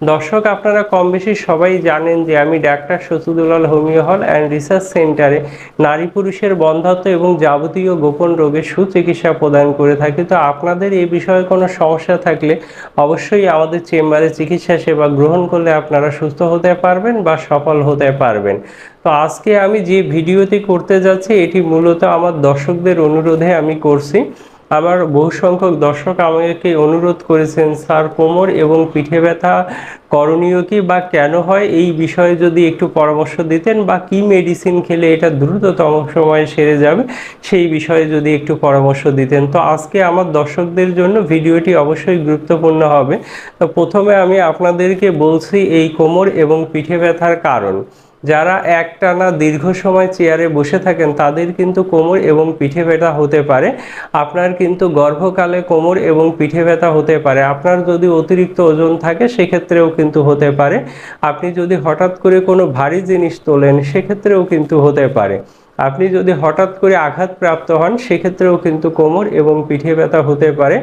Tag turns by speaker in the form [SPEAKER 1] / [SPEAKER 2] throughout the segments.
[SPEAKER 1] দর্শক, আপনারা কম বেশি সবাই জানেন যে আমি ডাক্তার শসুদুলাল হোমিও হল অ্যান্ড রিসার্চ সেন্টারে নারী পুরুষের বন্ধাত্ম এবং যাবতীয় গোপন রোগের সুচিকিৎসা প্রদান করে থাকি। তো আপনাদের এই বিষয়ে কোনো সমস্যা থাকলে অবশ্যই আমাদের চেম্বারে চিকিৎসা সেবা গ্রহণ করলে আপনারা সুস্থ হতে পারবেন বা সফল হতে পারবেন। তো আজকে আমি যে ভিডিওটি করতে যাচ্ছি, এটি মূলত আমার দর্শকদের অনুরোধে আমি করছি। আমার বহু সংখ্যক দর্শক আমাকে অনুরোধ করেছেন, স্যার, কোমর এবং পিঠে ব্যথা করণীয় কি বা কেন হয়? এই বিষয়ে যদি একটু পরামর্শ দিতেন বা কি মেডিসিন খেলে এটা দ্রুততম সময়ে সেরে যাবে? সেই বিষয়ে যদি একটু পরামর্শ দিতেন। তো আজকে আমার দর্শকদের জন্য ভিডিওটি অবশ্যই গুরুত্বপূর্ণ হবে। তো প্রথমে আমি আপনাদেরকে বলছি এই কোমর এবং পিঠে ব্যথার কারণ। যারা একটানা দীর্ঘ সময় চেয়ারে বসে থাকেন, তাদের কিন্তু কোমর এবং পিঠে ব্যথা হতে পারে। আপনার কিন্তু গর্ভকালে কোমর এবং পিঠে ব্যথা হতে পারে। আপনার যদি অতিরিক্ত ওজন থাকে, সেক্ষেত্রেও কিন্তু হতে পারে। আপনি যদি হঠাৎ করে কোনো ভারী জিনিস তোলেন, সেক্ষেত্রেও কিন্তু হতে পারে। আপনি যদি হঠাৎ করে আঘাতপ্রাপ্ত হন, সেক্ষেত্রেও কিন্তু কোমর এবং পিঠে ব্যথা হতে পারে।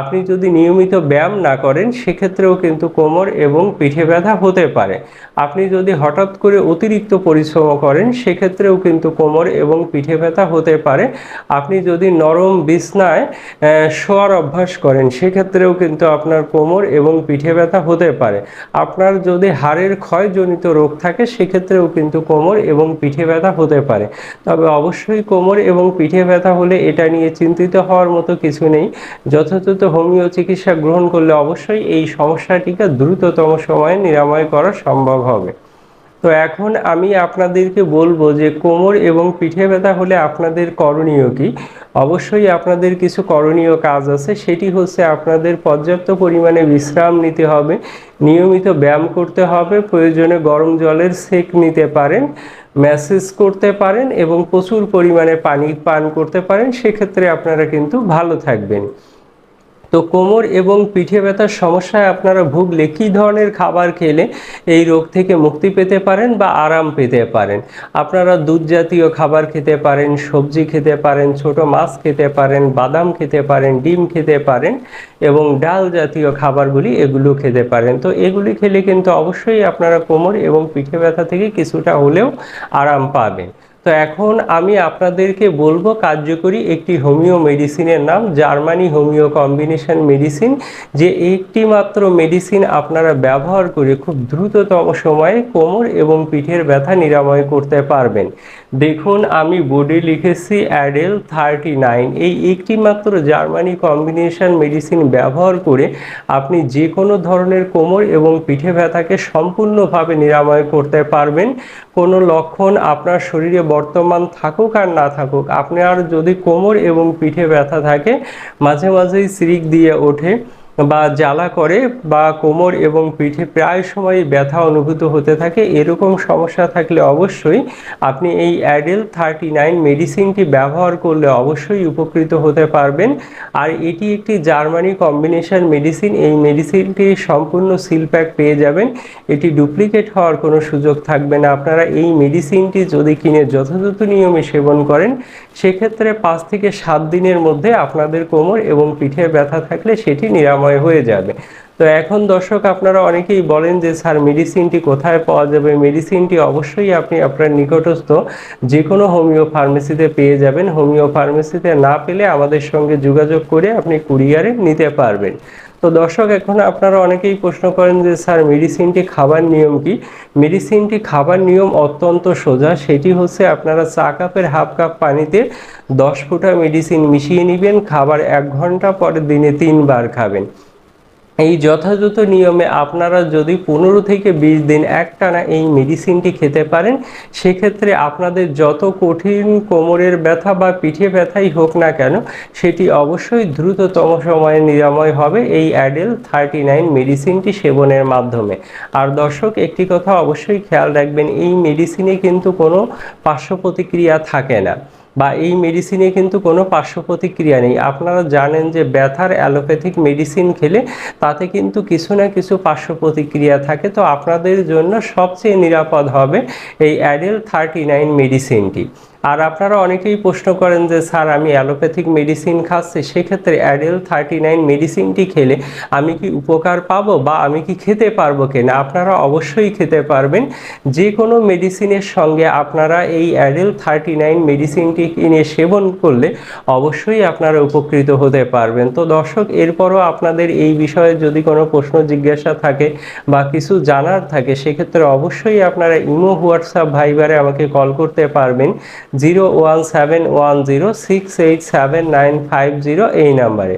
[SPEAKER 1] আপনি যদি নিয়মিত ব্যায়াম না করেন, সেক্ষেত্রেও কিন্তু কোমর এবং পিঠে ব্যথা হতে পারে। আপনি যদি হঠাৎ করে অতিরিক্ত পরিশ্রম করেন, সেক্ষেত্রেও কিন্তু কোমর এবং পিঠে ব্যথা হতে পারে। আপনি যদি নরম বিছনায় শোয়ার অভ্যাস করেন, সেক্ষেত্রেও কিন্তু আপনার কোমর এবং পিঠে ব্যথা হতে পারে। আপনার যদি হাড়ের ক্ষয়জনিত রোগ থাকে, সেক্ষেত্রেও কিন্তু কোমর এবং পিঠে ব্যথা হতে পারে। তবে অবশ্যই কোমর এবং পিঠে ব্যথা হলে এটা নিয়ে চিন্তিত হওয়ার মতো কিছু নেই। যথাযথ হোমিও চিকিৎসা গ্রহণ করলে অবশ্যই এই সমস্যাটিকে দ্রুততম সময়ে নিরাময় করা সম্ভব হবে। তো এখন আমি আপনাদেরকে বলব যে কোমর এবং পিঠে ব্যথা হলে আপনাদের করণীয় কি? অবশ্যই আপনাদের কিছু করণীয় কাজ আছে, সেটি হচ্ছে আপনাদের পর্যাপ্ত পরিমাণে বিশ্রাম নিতে হবে, নিয়মিত ব্যায়াম করতে হবে, প্রয়োজনে গরম জলের সেক নিতে পারেন ম্যাসেজ করতে পারেন এবং প্রচুর পরিমাণে পানি পান করতে পারেন, সেক্ষেত্রে আপনারা কিন্তু ভালো থাকবেন। তো কোমর এবং পিঠে ব্যথার সমস্যায় আপনারা ভুগলে কী ধরনের খাবার খেলে এই রোগ থেকে মুক্তি পেতে পারেন বা আরাম পেতে পারেন? আপনারা দুধ জাতীয় খাবার খেতে পারেন, সবজি খেতে পারেন, ছোট মাছ খেতে পারেন, বাদাম খেতে পারেন, ডিম খেতে পারেন এবং ডাল জাতীয় খাবারগুলি এগুলো খেতে পারেন। তো এগুলি খেলে কিন্তু অবশ্যই আপনারা কোমর এবং পিঠে ব্যথা থেকে কিছুটা হলেও আরাম পাবেন। তো এখন আমি আপনাদেরকে বলব কার্যকরী একটি হোমিও মেডিসিনের নাম জার্মানি হোমিও কম্বিনেশন মেডিসিন, যে একটি মাত্র মেডিসিন আপনারা ব্যবহার করে খুব দ্রুততম সময়ে কোমর এবং পিঠের ব্যথা নিরাময় করতে পারবেন। দেখুন, আমি বোর্ডে লিখেছি অ্যাডেল থার্টি নাইন। এই একটি মাত্র জার্মানি কম্বিনেশন মেডিসিন ব্যবহার করে আপনি যে কোনো ধরনের কোমর এবং পিঠে ব্যথাকে সম্পূর্ণভাবে নিরাময় করতে পারবেন। কোনো লক্ষণ আপনার শরীরে বর্তমান থাকুক আর না থাকুক আপনার যদি কোমর এবং পিঠে ব্যথা থাকে, মাঝে মাঝেই সিরিক দিয়ে ওঠে। বা জ্বালা করে বা কোমর এবং পিঠে প্রায় সময় ব্যথা অনুভূত হতে থাকে, এরকম সমস্যা থাকলে অবশ্যই আপনি এই অ্যাডেল থার্টি নাইন মেডিসিনটি ব্যবহার করলে অবশ্যই উপকৃত হতে পারবেন। আর এটি একটি জার্মানি কম্বিনেশন মেডিসিন, এই মেডিসিনটি সম্পূর্ণ সিল প্যাক পেয়ে যাবেন। এটি ডুপ্লিকেট হওয়ার কোনো সুযোগ থাকবে না। আপনারা এই মেডিসিনটি যদি কিনে যথাযথ নিয়মে সেবন করেন, সেক্ষেত্রে পাঁচ থেকে সাত দিনের মধ্যে আপনাদের কোমর এবং পিঠে ব্যথা থাকলে সেটি নিরাময় হয়ে যাবে। তো এখন দর্শক আপনারা অনেকেই বলেন যে, স্যার মেডিসিনটি কোথায় পাওয়া যাবে? মেডিসিনটি অবশ্যই আপনি আপনার নিকটস্থ যে কোনো হোমিও ফার্মেসিতে পেয়ে যাবেন। হোমিও ফার্মেসিতে না পেলে আমাদের সঙ্গে যোগাযোগ করে আপনি কুরিয়ারে নিতে পারবেন। তো দর্শক, এখন আপনারা অনেকেই প্রশ্ন করেন যে, স্যার, মেডিসিনটি খাবার নিয়ম কি? মেডিসিনটি খাবার নিয়ম অত্যন্ত সোজা। সেটি হচ্ছে আপনারা চা কাপের হাফ কাপ পানিতে দশ ফুটা মেডিসিন মিশিয়ে নেবেন, খাবার এক ঘণ্টা পরে দিনে তিনবার খাবেন। এই যথাযথ নিয়মে আপনারা যদি পনেরো থেকে বিশ দিন একটানা এই মেডিসিনটি খেতে পারেন, সেক্ষেত্রে আপনাদের যত কঠিন কোমরের ব্যথা বা পিঠে ব্যথাই হোক না কেন, সেটি অবশ্যই দ্রুততম সময়ে নিরাময় হবে এই অ্যাডেল থার্টি নাইন মেডিসিনটি সেবনের মাধ্যমে। আর দর্শক, একটি কথা অবশ্যই খেয়াল রাখবেন, এই মেডিসিনে কিন্তু কোনো পার্শ্ব প্রতিক্রিয়া থাকে না। বা এই মেডিসিনে কিন্তু কোনো পার্শ্ব প্রতিক্রিয়া নেই। আপনারা জানেন যে ব্যথার অ্যালোপ্যাথিক মেডিসিন খেলে তাতে কিন্তু কিছু না কিছু পার্শ্ব প্রতিক্রিয়া থাকে। তো আপনাদের জন্য সবচেয়ে নিরাপদ হবে এই অ্যাডেল থার্টি নাইন মেডিসিনটি আর আপনারা অনেকেই প্রশ্ন করেন যে, স্যার, আমি অ্যালোপ্যাথিক মেডিসিন খাচ্ছি, সেক্ষেত্রে অ্যাডেল থার্টি নাইন মেডিসিনটি খেলে আমি কি উপকার পাবো বা আমি কি খেতে পারব কিনা? আপনারা অবশ্যই খেতে পারবেন। যে কোনো মেডিসিনের সঙ্গে আপনারা এই অ্যাডেল থার্টি নাইন মেডিসিনটি কিনে সেবন করলে অবশ্যই আপনারা উপকৃত হতে পারবেন। তো দর্শক, এরপরও আপনাদের এই বিষয়ে যদি কোনো প্রশ্ন, জিজ্ঞাসা থাকে বা কিছু জানার থাকে, সেক্ষেত্রে অবশ্যই আপনারা ইমো, হোয়াটসঅ্যাপ, ভাইবারে আমাকে কল করতে পারবেন। Zero one seven one zero six eight seven nine five zero এই নাম্বারে।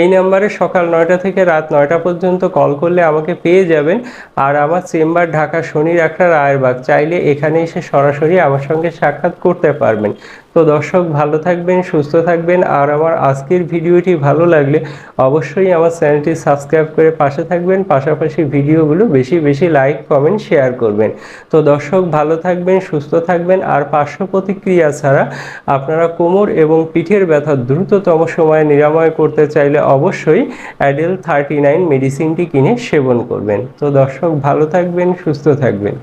[SPEAKER 1] এই নাম্বারে সকাল নয়টা থেকে রাত নয়টা পর্যন্ত কল করলে আমাকে পেয়ে যাবেন। আর আমার চেম্বার ঢাকা শনির একটা রায়েরবাগ। চাইলে এখানে এসে সরাসরি আমার সঙ্গে সাক্ষাৎ করতে পারবেন। তো দর্শক, ভালো থাকবেন, সুস্থ থাকবেন। আর আমার আজকের ভিডিওটি ভালো লাগলে অবশ্যই আমার চ্যানেলটি সাবস্ক্রাইব করে পাশে থাকবেন। পাশাপাশি ভিডিওগুলো বেশি বেশি লাইক, কমেন্ট, শেয়ার করবেন। তো দর্শক, ভালো থাকবেন, সুস্থ থাকবেন। আর পার্শ্ব প্রতিক্রিয়া ছাড়া আপনারা কোমর এবং পিঠের ব্যথা দ্রুততম সময়ে নিরাময় করতে চাইলে অবশ্যই অ্যাডেল থার্টি নাইন মেডিসিনটি কিনে সেবন করবেন। তো দর্শক, ভালো থাকবেন, সুস্থ থাকবেন।